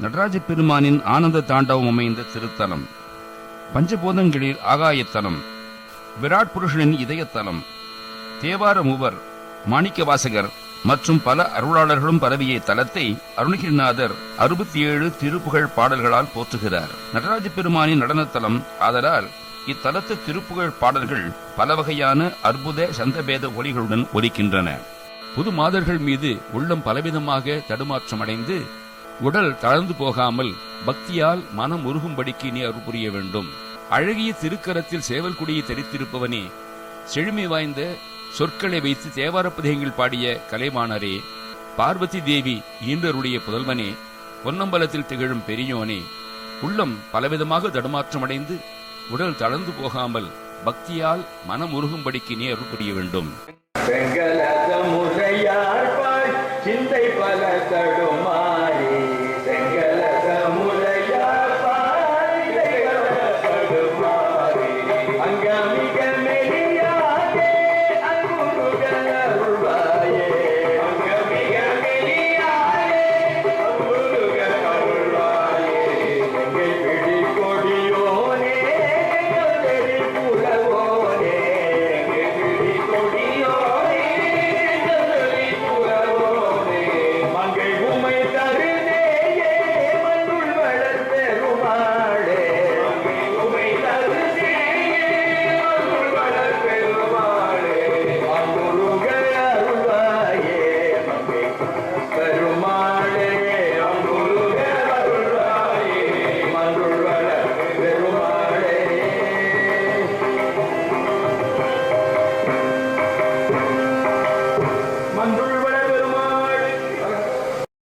நடராஜ பெருமானின் ஆனந்த தாண்டவம் அமைந்த திருத்தலம் பஞ்சபூதங்களில் ஆகாயத்தலம் விராட் புருஷனின் இதயத்தலம் தேவார மூவர் மாணிக்க வாசகர் மற்றும் பல அருளாளர்களும் பரவிய தலத்தை அருணகிரிநாதர் அறுபத்தி ஏழு திருப்புகழ் பாடல்களால் போற்றுகிறார். நடராஜ பெருமானின் நடனத்தலம் ஆதலால் இத்தலத்து திருப்புகழ் பாடல்கள் பல வகையான அற்புத சந்தபேத ஒலிகளுடன் ஒலிக்கின்றன. புது மாதர்கள் மீது உள்ளம் பலவிதமாக தடுமாற்றமடைந்து உடல் தளர்ந்து போகாமல் பக்தியால் மனம் உருகும்படிக்கு நீ அருள் புரிய வேண்டும். அழகிய திருக்கரத்தில் சேவல் கொடியை தரித்திருப்பவனே செழுமை வாய்ந்த சொற்களை வைத்து தேவாரப்பதிகங்கள் பாடிய கலைவாணரே பார்வதி தேவி ஈன்றருடைய புதல்வனே பொன்னம்பலத்தில் திகழும் பெரியோனே உள்ளம் பலவிதமாக தடுமாற்றமடைந்து உடல் தளர்ந்து போகாமல் பக்தியால் மனம் உருகும்படிக்கு நீ அருள் புரிய வேண்டும்.